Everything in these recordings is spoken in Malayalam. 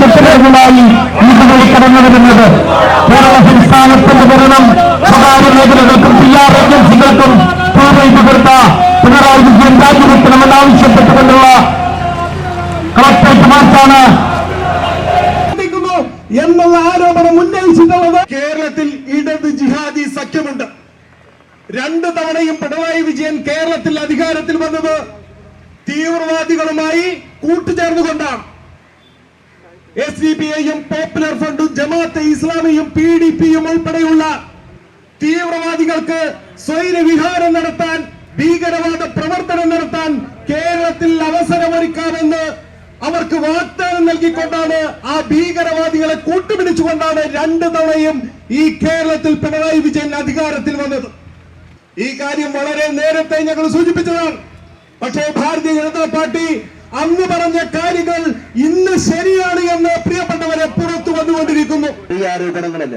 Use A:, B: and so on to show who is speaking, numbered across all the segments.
A: കെട്ടുകളുമായി ഇതുവഴി കടന്നു വരുന്നത് കേരള സംസ്ഥാനത്തിന്റെ ഭരണം സ്വകാര്യ മേഖലകൾക്കും പി ആർ ഏജൻസികൾക്കും പൂർവ കൊടുത്ത പിണറായി വിജയൻ രാജിവെക്കണമെന്നാവശ്യപ്പെട്ടുകൊണ്ടുള്ള കളക്ടറേറ്റ് മാർച്ചാണ്
B: എന്നുള്ള ആരോപണം ഉന്നയിച്ചിട്ടുള്ളത് കേരളത്തിൽ ഇടത് ജിഹാദി സഖ്യമുണ്ട്. രണ്ട് തവണയും പിണറായി വിജയൻ കേരളത്തിൽ അധികാരത്തിൽ വന്നത് തീവ്രവാദികളുമായി കൂട്ടുചേർന്നുകൊണ്ടാണ്. എസ് ഡി പി ഐയും പോപ്പുലർ ഫ്രണ്ടും ജമാഅത്തെ ഇസ്ലാമിയും പി ഡി പിയും ഉൾപ്പെടെയുള്ള തീവ്രവാദികൾക്ക് സ്വൈരവിഹാരം നടത്താൻ ഭീകരവാദ പ്രവർത്തനം നടത്താൻ കേരളത്തിൽ അവസരമൊരുക്കാമെന്ന് അവർക്ക് വാഗ്ദാനം നൽകിക്കൊണ്ടാണ് ആ ഭീകരവാദികളെ കൂട്ടുപിടിച്ചുകൊണ്ടാണ് രണ്ട് തവണയും ഈ കേരളത്തിൽ പിണറായി വിജയൻ അധികാരത്തിൽ വന്നത്. ഈ കാര്യം വളരെ നേരത്തെ ഞങ്ങൾ സൂചിപ്പിച്ചതാണ്. പക്ഷേ ഭാരതീയ ജനതാ പാർട്ടി അന്ന് പറഞ്ഞ കാര്യങ്ങൾ ഇന്ന് ശരിയാണ്
C: ഈ ആരോപണങ്ങളല്ല.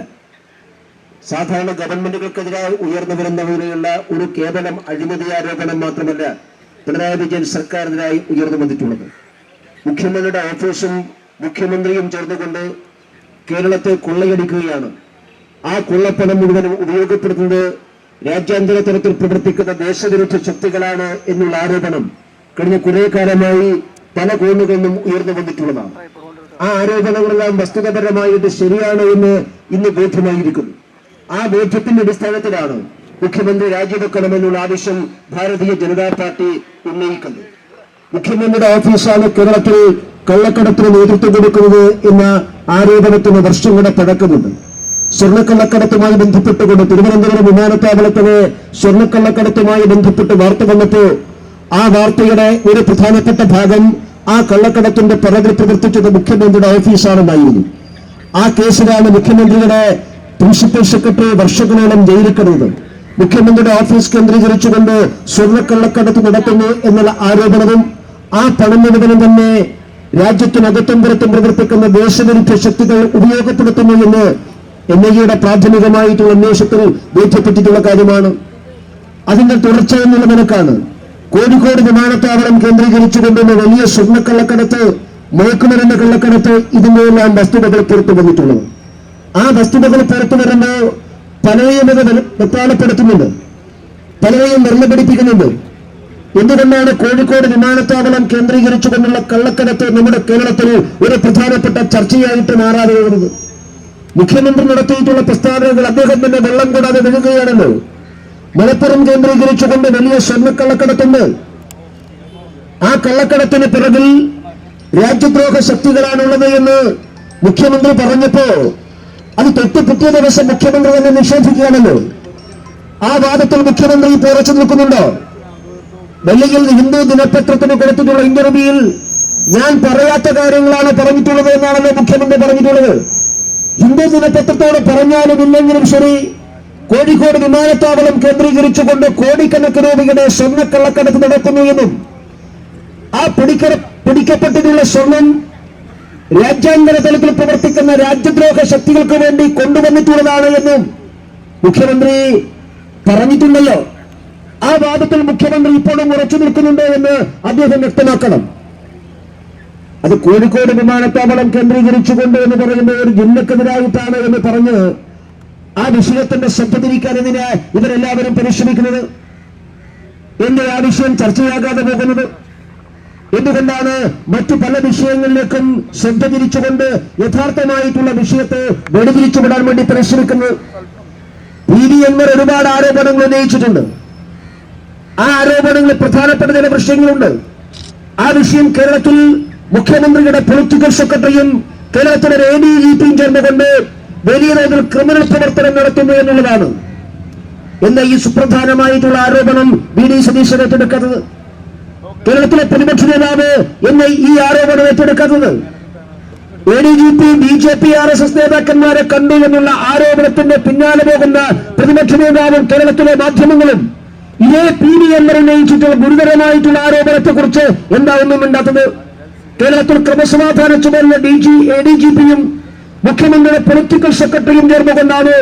C: സാധാരണ ഗവൺമെന്റുകൾക്കെതിരായി ഉയർന്നു വരുന്ന പോലെയുള്ള ഒരു കേവലം അഴിമതി ആരോപണം മാത്രമല്ല പിണറായി വിജയൻ സർക്കാരിനെതിരായി ഉയർന്നു വന്നിട്ടുള്ളത്. മുഖ്യമന്ത്രിയുടെ ഓഫീസും മുഖ്യമന്ത്രിയും ചേർന്നുകൊണ്ട് കേരളത്തെ കൊള്ളയടിക്കുകയാണ്. ആ കൊള്ളപ്പണം മുഴുവനും ഉപയോഗപ്പെടുത്തുന്നത് രാജ്യാന്തര തലത്തിൽ പ്രവർത്തിക്കുന്ന ദേശവിരുദ്ധ ശക്തികളാണ് എന്നുള്ള ആരോപണം കഴിഞ്ഞ കുറേ കാലമായി പല കോണുകളിൽ നിന്നും ഉയർന്നു വന്നിട്ടുള്ളതാണ്. ആ ആരോപണങ്ങളെല്ലാം വസ്തുതപരമായിട്ട് ശരിയാണ് എന്ന് ഇന്ന് ബോധ്യമായിരിക്കുന്നു. ആ ബോധ്യത്തിന്റെ അടിസ്ഥാനത്തിലാണ് മുഖ്യമന്ത്രി രാജിവെക്കണമെന്നുള്ള ആവശ്യം ഭാരതീയ ജനതാ പാർട്ടി ഉന്നയിക്കുന്നത്. മുഖ്യമന്ത്രിയുടെ ഓഫീസാണ് കേരളത്തിൽ കള്ളക്കടത്തിന് നേതൃത്വം കൊടുക്കുന്നത് എന്ന ആരോപണത്തിന് വർഷങ്ങളുടെ പഴക്കമുണ്ട് സ്വർണക്കള്ളക്കടത്തുമായി ബന്ധപ്പെട്ടുകൊണ്ട് തിരുവനന്തപുരം വിമാനത്താവളത്തിന് സ്വർണക്കള്ളക്കടത്തുമായി ബന്ധപ്പെട്ട് വാർത്ത വന്നപ്പോ ആ വാർത്തയുടെ ഒരു പ്രധാനപ്പെട്ട ഭാഗം ആ കള്ളക്കടത്തിന്റെ പിറകിൽ പ്രവർത്തിച്ചത് മുഖ്യമന്ത്രിയുടെ ഓഫീസാണെന്നായിരുന്നു. ആ കേസിലാണ് മുഖ്യമന്ത്രിയുടെ പ്രിൻസിപ്പൽ സെക്രട്ടറി വർഷങ്ങളോളം ജയിലിൽ കിടന്നത്. മുഖ്യമന്ത്രിയുടെ ഓഫീസ് കേന്ദ്രീകരിച്ചുകൊണ്ട് സ്വർണക്കള്ളക്കടത്ത് നടത്തുന്നു എന്നുള്ള ആരോപണവും ആ പണം മുഴുവനും തന്നെ രാജ്യത്തിനകത്തും പുറത്തും പ്രവർത്തിക്കുന്ന ദേശവിരുദ്ധ ശക്തികൾ ഉപയോഗപ്പെടുത്തുന്നു എന്ന് എൻ ഐ എയുടെ പ്രാഥമികമായിട്ടുള്ള അന്വേഷണത്തിൽ ബോധ്യപ്പെട്ടിട്ടുള്ള കാര്യമാണ്. അതിന്റെ തുടർച്ച എന്നുള്ള നിലക്കാണ് കോഴിക്കോട് വിമാനത്താവളം കേന്ദ്രീകരിച്ചുകൊണ്ടുള്ള വലിയ സ്വർണക്കള്ളക്കടത്ത് മയക്കുമരുന്ന് കള്ളക്കടത്ത് ഇതിന്റെയെല്ലാം വസ്തുതകൾ പുറത്തു വന്നിട്ടുള്ളത് ആ വസ്തുതകൾ പുറത്തു വരുമ്പോൾ പലരെയും അത് വെപ്രാളപ്പെടുത്തുന്നുണ്ട്. പലരെയും വെള്ളപിടിപ്പിക്കുന്നുണ്ട് എന്തുകൊണ്ടാണ് കോഴിക്കോട് വിമാനത്താവളം കേന്ദ്രീകരിച്ചുകൊണ്ടുള്ള കള്ളക്കടത്ത് നമ്മുടെ കേരളത്തിൽ ഒരു പ്രധാനപ്പെട്ട ചർച്ചയായിട്ട് മാറാതെ വരുന്നത്? മുഖ്യമന്ത്രി നടത്തിയിട്ടുള്ള പ്രസ്താവനകൾ അദ്ദേഹം തന്നെ വെള്ളം കൂടാതെ വിഴുകയാണല്ലോ. മലപ്പുറം കേന്ദ്രീകരിച്ചുകൊണ്ട് വലിയ സ്വർണക്കള്ളക്കടത്തുണ്ട്. ആ കള്ളക്കടത്തിന് പിറകിൽ രാജ്യദ്രോഹ ശക്തികളാണുള്ളത് എന്ന് മുഖ്യമന്ത്രി പറഞ്ഞപ്പോ അത് തൊട്ട് പിറ്റേ ദിവസം മുഖ്യമന്ത്രി തന്നെ നിഷേധിക്കുകയാണല്ലോ. ആ വാദത്തിൽ മുഖ്യമന്ത്രി ഇപ്പോൾ ഉറച്ചു നിൽക്കുന്നുണ്ടോ? ഡൽഹിയിൽ ഹിന്ദു ദിനപത്രത്തിന് കൊടുത്തിട്ടുള്ള ഇന്റർവ്യൂയിൽ ഞാൻ പറയാത്ത കാര്യങ്ങളാണ് പറഞ്ഞിട്ടുള്ളത് എന്നാണല്ലോ മുഖ്യമന്ത്രി പറഞ്ഞിട്ടുള്ളത്. ഹിന്ദു ദിനപത്രത്തോട് പറഞ്ഞാലും ഇല്ലെങ്കിലും ശരി കോഴിക്കോട് വിമാനത്താവളം കേന്ദ്രീകരിച്ചുകൊണ്ട് കോടിക്കണക്കിന് രൂപയുടെ സ്വർണക്കള്ളക്കടത്ത് നടക്കുന്നു എന്നും ആ പിടിക്ക പിടിക്കപ്പെട്ടിട്ടുള്ള സ്വർണം രാജ്യാന്തര തലത്തിൽ പ്രവർത്തിക്കുന്ന രാജ്യദ്രോഹ ശക്തികൾക്ക് വേണ്ടി കൊണ്ടുവന്നിട്ടുള്ളതാണ് എന്നും മുഖ്യമന്ത്രി പറഞ്ഞിട്ടുണ്ടല്ലോ. ആ വാദത്തിൽ മുഖ്യമന്ത്രി ഇപ്പോഴും ഉറച്ചു നിൽക്കുന്നുണ്ടോ എന്ന് അദ്ദേഹം വ്യക്തമാക്കണം. അത് കോഴിക്കോട് വിമാനത്താവളം കേന്ദ്രീകരിച്ചുകൊണ്ട് എന്ന് പറയുന്ന ഒരു ജില്ലക്കെതിരായിട്ടാണ് എന്ന് പറഞ്ഞ് ആ വിഷയത്തിന്റെ ശ്രദ്ധ തിരിക്കാൻ ഇതിന് ഇവരെല്ലാവരും പരിശ്രമിക്കുന്നത്? എന്റെ ആ വിഷയം ചർച്ചയാകാതെ പോകുന്നത്? എന്തുകൊണ്ടാണ് മറ്റു പല വിഷയങ്ങളിലേക്കും ശ്രദ്ധ തിരിച്ചുകൊണ്ട് യഥാർത്ഥമായിട്ടുള്ള വിഷയത്തെ വെടിതിരിച്ചുവിടാൻ വേണ്ടി പരിശ്രമിക്കുന്നത്? പി ഡി ഒരുപാട് ആരോപണങ്ങൾ ഉന്നയിച്ചിട്ടുണ്ട്. ആ ആരോപണങ്ങളിൽ പ്രധാനപ്പെട്ട ചില പ്രശ്നങ്ങളുണ്ട് ആ വിഷയം കേരളത്തിൽ മുഖ്യമന്ത്രിയുടെ പൊളിറ്റിക്കൽ സെക്രട്ടറിയും കേരളത്തിലെ എ ഡി ജി പിയും ചേർന്നുകൊണ്ട് വലിയ തോതിൽ ക്രിമിനൽ പ്രവർത്തനം നടത്തുന്നു എന്നുള്ളതാണ്. എന്ന ഈ സുപ്രധാനമായിട്ടുള്ള ആരോപണം ബി ഡി സതീശൻ ഏറ്റെടുക്കുന്നത് കേരളത്തിലെ പ്രതിപക്ഷ നേതാവ് എന്ന ഈ ആരോപണം ഏറ്റെടുക്കുന്നത് A D G P B J P R S S നേതാക്കന്മാരെ കണ്ടു എന്നുള്ള ആരോപണത്തിന്റെ പിന്നാലെ പോകുന്ന പ്രതിപക്ഷ നേതാവും കേരളത്തിലെ മാധ്യമങ്ങളും ഇതേ പി ഡി എം ഉന്നയിച്ചിട്ടുള്ള ഗുരുതരമായിട്ടുള്ള ആരോപണത്തെ കുറിച്ച് എന്താ ഒന്നും മിണ്ടാത്തത്? കേരളത്തിൽ ക്രമസമാധാന ചുമതല D G A D G പിയും മുഖ്യമന്ത്രിയുടെ പൊളിറ്റിക്കൽ സെക്രട്ടറിയും ചേർന്നുകൊണ്ടാണ്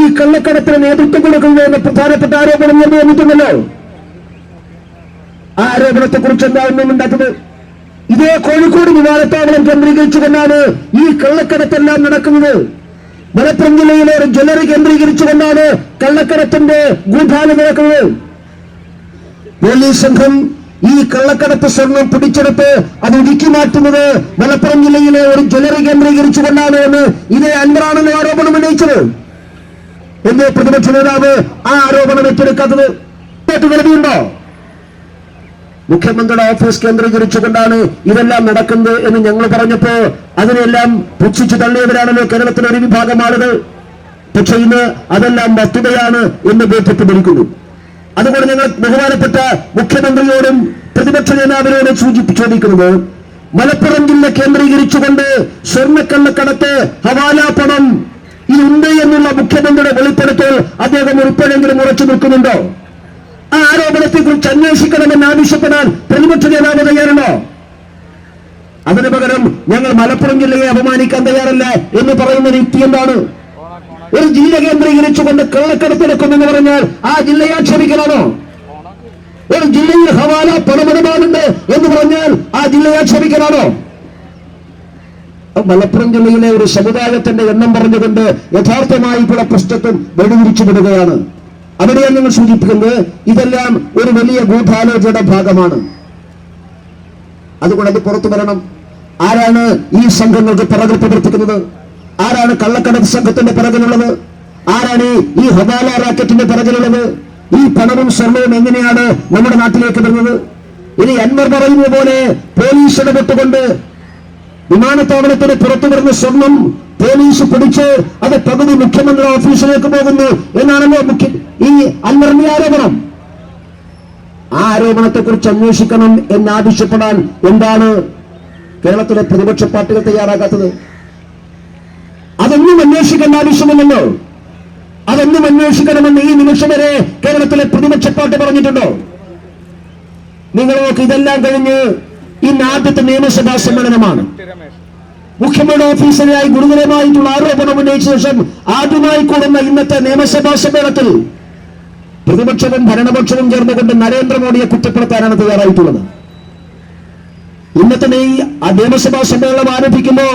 C: ഈ കള്ളക്കടത്തിന് നേതൃത്വം കൊടുക്കുന്നത് എന്ന പ്രധാനപ്പെട്ട ആരോപണം ഉയർന്നു വന്നിട്ടുണ്ടല്ലോ. ആ ആരോപണത്തെ കുറിച്ച് എന്താ ഒന്നും ഉണ്ടാക്കുന്നത്? ഇതേ കോഴിക്കോട് വിമാനത്താവളം കേന്ദ്രീകരിച്ചുകൊണ്ടാണ് ഈ കള്ളക്കടത്തെല്ലാം നടക്കുന്നത്. മലപ്പുറം ജില്ലയിലെ ഒരു ജ്വല്ലറി കേന്ദ്രീകരിച്ചുകൊണ്ടാണ് കള്ളക്കടത്തിന്റെ ഗൂഢാലം നടക്കുന്നത്. പോലീസ് സംഘം ഈ കള്ളക്കടത്ത് സ്വർണം പിടിച്ചെടുത്ത് അത് ഒതുക്കി മാറ്റുന്നത് മലപ്പുറം ജില്ലയിലെ ഒരു ജ്വല്ലറി കേന്ദ്രീകരിച്ചുകൊണ്ടാണ് എന്ന് ഇതേ അൻവറാണെന്ന് ആരോപണം ഉന്നയിച്ചത്. എന്തേ പ്രതിപക്ഷ നേതാവ് ആ ആരോപണം ഏറ്റെടുക്കാത്തത് കേട്ടുകളുണ്ടോ മുഖ്യമന്ത്രിയുടെ ഓഫീസ് കേന്ദ്രീകരിച്ചുകൊണ്ടാണ് ഇതെല്ലാം നടക്കുന്നത് എന്ന് ഞങ്ങൾ പറഞ്ഞപ്പോ അതിനെല്ലാം പുച്ഛിച്ചു തള്ളിയവരാണല്ലോ കേരളത്തിലെ ഒരു വിഭാഗം ആളുകൾ. പക്ഷെ ഇന്ന് അതെല്ലാം വസ്തുതയാണ് എന്ന് ബോധ്യപ്പെട്ടിരിക്കുന്നു. അതുകൊണ്ട് ഞങ്ങൾ ബഹുമാനപ്പെട്ട മുഖ്യമന്ത്രിയോടും പ്രതിപക്ഷ നേതാവിനോടും സൂചിപ്പി ചോദിക്കുന്നത് മലപ്പുറം ജില്ല കേന്ദ്രീകരിച്ചുകൊണ്ട് സ്വർണക്കള്ളക്കടത്ത് ഹവാല പണം ഉണ്ട് എന്നുള്ള മുഖ്യമന്ത്രിയുടെ വെളിപ്പെടുത്തൽ അദ്ദേഹം ഉൾപ്പെടെങ്കിലും ഉറച്ചു നിൽക്കുന്നുണ്ടോ? ആ ആരോപണത്തെ കുറിച്ച് അന്വേഷിക്കണമെന്ന് ആവശ്യപ്പെടാൻ പ്രതിപക്ഷ നേതാവ് തയ്യാറുണ്ടോ? അതിനു പകരം ഞങ്ങൾ മലപ്പുറം ജില്ലയെ അപമാനിക്കാൻ തയ്യാറല്ല എന്ന് പറയുന്ന രീതി എന്താണ്? ഒരു ജില്ല കേന്ദ്രീകരിച്ചുകൊണ്ട് കള്ളക്കടത്ത് നടക്കുമെന്ന് പറഞ്ഞാൽ ആ ജില്ലയെ ഹവാല പണമിടപാടുണ്ട് എന്ന് പറഞ്ഞാൽ ആ ജില്ലയെ ക്ഷമിക്കണോ മലപ്പുറം ജില്ലയിലെ ഒരു സമുദായത്തിന്റെ എണ്ണം പറഞ്ഞുകൊണ്ട് യഥാർത്ഥമായി ഇവിടെ പ്രശ്നത്തും വെടിവിരിച്ചു വിടുകയാണ് അവിടെയാണ് നിങ്ങൾ സൂചിപ്പിക്കുന്നത് ഇതെല്ലാം ഒരു വലിയ ഗൂഢാലോചനയുടെ ഭാഗമാണ്. അതുകൊണ്ട് അത് പുറത്തു വരണം. ആരാണ് ഈ സംഘങ്ങൾക്ക് പിറകിൽ പ്രവർത്തിക്കുന്നത്? ആരാണ് കള്ളക്കടത്ത് സംഘത്തിന്റെ പിറകിലുള്ളത്? ആരാണ് ഈ ഹവാല റാക്കറ്റിന്റെ പിറകിലുള്ളത്? ഈ പണവും സ്വർണവും എങ്ങനെയാണ് നമ്മുടെ നാട്ടിലേക്ക് വരുന്നത്? ഇനി അൻവർ പറയുന്നത് പോലെ പോലീസ് ഇടപെട്ടുകൊണ്ട് വിമാനത്താവളത്തിന് പുറത്തു വരുന്ന സ്വർണം പോലീസ് പിടിച്ച് അത് പകുതി മുഖ്യമന്ത്രി ഓഫീസിലേക്ക് പോകുന്നു എന്നാണല്ലോ മുഖ്യ ഈ അൻവറിന്റെ ആരോപണം. ആ ആരോപണത്തെ കുറിച്ച് അന്വേഷിക്കണം എന്നാവശ്യപ്പെടാൻ എന്താണ് കേരളത്തിലെ പ്രതിപക്ഷ പാർട്ടികൾ തയ്യാറാകാത്തത്? അതൊന്നും അന്വേഷിക്കേണ്ട ആവശ്യമില്ലല്ലോ. അതൊന്നും അന്വേഷിക്കണമെന്ന് ഈ നിമിഷം വരെ കേരളത്തിലെ പ്രതിപക്ഷ പാർട്ടി പറഞ്ഞിട്ടുണ്ടോ? നിങ്ങൾ നോക്ക് ഇതെല്ലാം കഴിഞ്ഞ് ഇന്ന് ആദ്യത്തെ നിയമസഭാ സമ്മേളനമാണ്. മുഖ്യമന്ത്രി ഓഫീസറായി ഗുരുതരമായിട്ടുള്ള ആരോപണം ഉന്നയിച്ച ശേഷം ആദ്യമായി കൂടുന്ന ഇന്നത്തെ നിയമസഭാ സമ്മേളനത്തിൽ പ്രതിപക്ഷവും ഭരണപക്ഷവും ചേർന്നുകൊണ്ട് നരേന്ദ്രമോദിയെ കുറ്റപ്പെടുത്താനാണ് തയ്യാറായിട്ടുള്ളത്. ഇന്നത്തെ ഈ നിയമസഭാ സമ്മേളനം ആരംഭിക്കുമ്പോ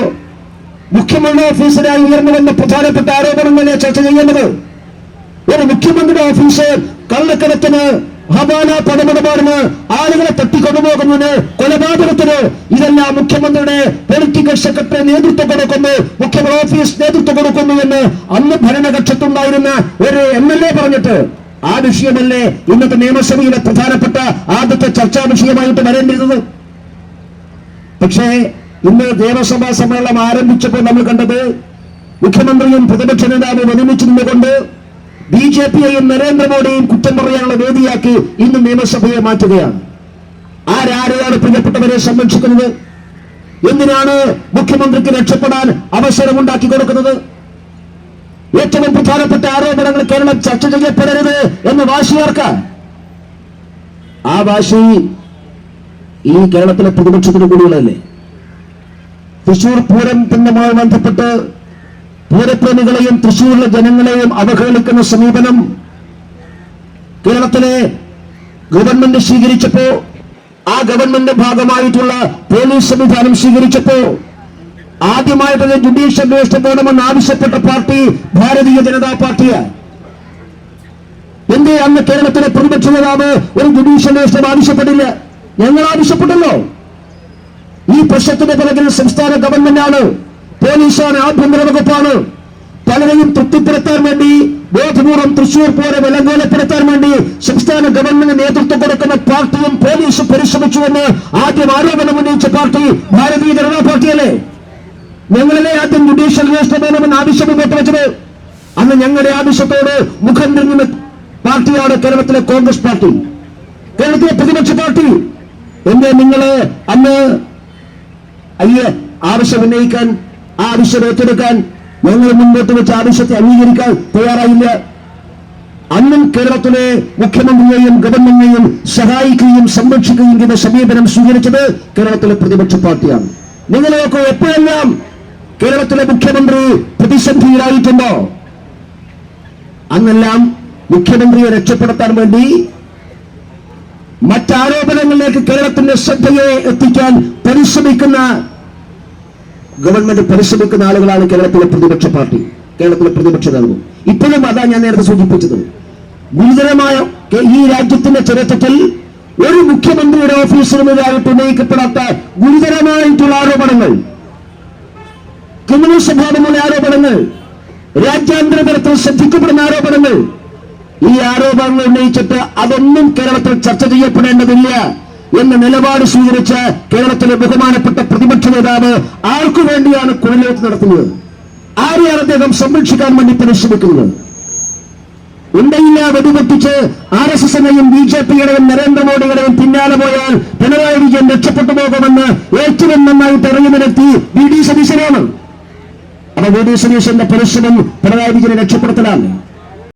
C: മുഖ്യമന്ത്രി ഓഫീസറായി ഉയർന്നു വന്ന പ്രധാനപ്പെട്ട ആരോപണങ്ങളെ ചർച്ച ചെയ്യേണ്ടത് ഒരു മുഖ്യമന്ത്രിയുടെ ഓഫീസ് കള്ളക്കടത്തിന് ഹവാല പണമിടപാടിന് ആളുകളെ തട്ടിക്കൊണ്ടുപോകുന്നതിന് കൊലപാതകത്തിന് ഇതെല്ലാം മുഖ്യമന്ത്രിയുടെ പൊളിറ്റിക്കൽ സെക്രട്ടറി നേതൃത്വം കൊടുക്കുന്നു. മുഖ്യമന്ത്രി ഓഫീസ് നേതൃത്വം കൊടുക്കുന്നു എന്ന് അന്ന് ഭരണകക്ഷത്തുണ്ടായിരുന്ന ഒരു എം എൽ എ പറഞ്ഞിട്ട് ആ വിഷയമല്ലേ ഇന്നത്തെ നിയമസഭയിലെ പ്രധാനപ്പെട്ട ആദ്യത്തെ ചർച്ചാ വിഷയമായിട്ട് വരേണ്ടിരുന്നത് പക്ഷേ ഇന്ന് ദേവസഭാ സമ്മേളനം ആരംഭിച്ചപ്പോൾ നമ്മൾ കണ്ടത് മുഖ്യമന്ത്രിയും പ്രതിപക്ഷ നേതാവും ഒരുമിച്ച് നിന്നുകൊണ്ട് ബി ജെ പിയെയും നരേന്ദ്രമോദിയെയും കുറ്റം പറയാനുള്ള വേദിയാക്കി ഇന്ന് നിയമസഭയെ മാറ്റുകയാണ്. ആരാരെയാണ് പ്രിയപ്പെട്ടവരെ സംരക്ഷിക്കുന്നത്? എന്തിനാണ് മുഖ്യമന്ത്രിക്ക് രക്ഷപ്പെടാൻ അവസരമുണ്ടാക്കി കൊടുക്കുന്നത്? ഏറ്റവും പ്രധാനപ്പെട്ട ആരോപണങ്ങൾ കേരളം ചർച്ച ചെയ്യപ്പെടരുത് എന്ന് വാശിയാർക്ക ആ വാശി ഈ കേരളത്തിലെ പ്രതിപക്ഷത്തിന് കൂടിയുള്ളതല്ലേ? തൃശൂർ പൂരം തന്നുമായി ബന്ധപ്പെട്ട് പൂരപ്രേമികളെയും തൃശൂരിലെ ജനങ്ങളെയും അവഹേളിക്കുന്ന സമീപനം കേരളത്തിലെ ഗവൺമെന്റ് സ്വീകരിച്ചപ്പോ ആ ഗവൺമെന്റ് ഭാഗമായിട്ടുള്ള പോലീസ് സംവിധാനം സ്വീകരിച്ചപ്പോ ആദ്യമായിട്ട് ജുഡീഷ്യൽ അന്വേഷണം വേണമെന്ന് ആവശ്യപ്പെട്ട പാർട്ടി ഭാരതീയ ജനതാ പാർട്ടിയാണ് എന്തേ അന്ന് കേരളത്തിലെ പ്രതിപക്ഷ നേതാവ് ഒരു ജുഡീഷ്യൽ അന്വേഷണം ആവശ്യപ്പെട്ടില്ല ഞങ്ങൾ ആവശ്യപ്പെട്ടല്ലോ. ഈ പ്രശ്നത്തിന്റെ പിറകിൽ സംസ്ഥാന ഗവൺമെന്റാണ്. പോലീസാണ് ആഭ്യന്തര വകുപ്പാണ്. പലരെയും തൃപ്തിപ്പെടുത്താൻ വേണ്ടി ബോധപൂർവം തൃശൂർ പോലെ വിലങ്കോലപ്പെടുത്താൻ വേണ്ടി സംസ്ഥാന ഗവൺമെന്റ് നേതൃത്വം കൊടുക്കുന്ന പാർട്ടിയും പോലീസും പരിശ്രമിച്ചുവെന്ന് ആദ്യം ആരോപണം ഉന്നയിച്ച പാർട്ടി ഭാരതീയ ജനതാ പാർട്ടിയല്ലേ? ഞങ്ങളിലെ ആദ്യം ജുഡീഷ്യൽ അന്വേഷണം വേണമെന്ന് ആവശ്യം മുന്നോട്ട് വെച്ചത്? അന്ന് ഞങ്ങളുടെ ആവശ്യത്തോട് മുഖം തിരിഞ്ഞ പാർട്ടിയാണ് കേരളത്തിലെ കോൺഗ്രസ് പാർട്ടി. കേരളത്തിലെ പ്രതിപക്ഷ പാർട്ടി. എന്റെ നിങ്ങളെ അന്ന് അയ്യേ ആവശ്യം ഉന്നയിക്കാൻ ആ ആവശ്യം ഏറ്റെടുക്കാൻ ഞങ്ങൾ മുന്നോട്ട് വെച്ച ആവശ്യത്തെ അംഗീകരിക്കാൻ തയ്യാറായില്ല. അന്നും കേരളത്തിലെ മുഖ്യമന്ത്രിയെയും ഗവൺമെന്റിനെയും സഹായിക്കുകയും സംരക്ഷിക്കുകയും ചെയ്ത സമീപനം സ്വീകരിച്ചത് കേരളത്തിലെ പ്രതിപക്ഷ പാർട്ടിയാണ്. നിങ്ങളെയൊക്കെ എപ്പോഴെല്ലാം കേരളത്തിലെ മുഖ്യമന്ത്രി പ്രതിസന്ധിയിലായിട്ടുണ്ടോ? അന്നെല്ലാം മുഖ്യമന്ത്രിയെ രക്ഷപ്പെടുത്താൻ വേണ്ടി മറ്റാരോപണങ്ങളിലേക്ക് കേരളത്തിന്റെ ശ്രദ്ധയെ എത്തിക്കാൻ പരിശ്രമിക്കുന്ന ഗവൺമെന്റ് പരിശ്രമിക്കുന്ന ആളുകളാണ് കേരളത്തിലെ പ്രതിപക്ഷ പാർട്ടി കേരളത്തിലെ പ്രതിപക്ഷ നേതൃത്വം ഇപ്പോഴും അതാ ഞാൻ നേരത്തെ സൂചിപ്പിച്ചത്. ഗുരുതരമായ ഈ രാജ്യത്തിന്റെ ചരിത്രത്തിൽ ഒരു മുഖ്യമന്ത്രിയുടെ ഓഫീസിനുമെതിരായിട്ട് ഉന്നയിക്കപ്പെടാത്ത ഗുരുതരമായിട്ടുള്ള ആരോപണങ്ങൾ ക്രിമിനൽ സ്വഭാവമുള്ള ആരോപണങ്ങൾ രാജ്യാന്തര തലത്തിൽ ശ്രദ്ധിക്കപ്പെടുന്ന ആരോപണങ്ങൾ ഈ ആരോപണങ്ങൾ ഉന്നയിച്ചിട്ട് അതൊന്നും കേരളത്തിൽ ചർച്ച ചെയ്യപ്പെടേണ്ടതില്ല എന്ന നിലപാട് സ്വീകരിച്ച് കേരളത്തിലെ ബഹുമാനപ്പെട്ട പ്രതിപക്ഷ നേതാവ് ആർക്കു വേണ്ടിയാണ് കുഴലേറ്റ് നടത്തുന്നത്? ആരെയാണ് അദ്ദേഹം സംരക്ഷിക്കാൻ വേണ്ടി പരിശ്രമിക്കുന്നത്? ഉണ്ടയില്ല വെടിപൊട്ടിച്ച് ആർ എസ് എസിനെയും ബി ജെ പിയുടെയും നരേന്ദ്രമോദിയുടെയും പിന്നാലെ പോയാൽ പിണറായി വിജയൻ രക്ഷപ്പെട്ടു പോകുമെന്ന് ഏറ്റവും നന്നായി തെരഞ്ഞെടുത്തി വി ഡി സതീശനാണ്. അപ്പൊ വി ഡി സതീശന്റെ പരിശ്രമം പിണറായി വിജയനെ രക്ഷപ്പെടുത്തലാണ്.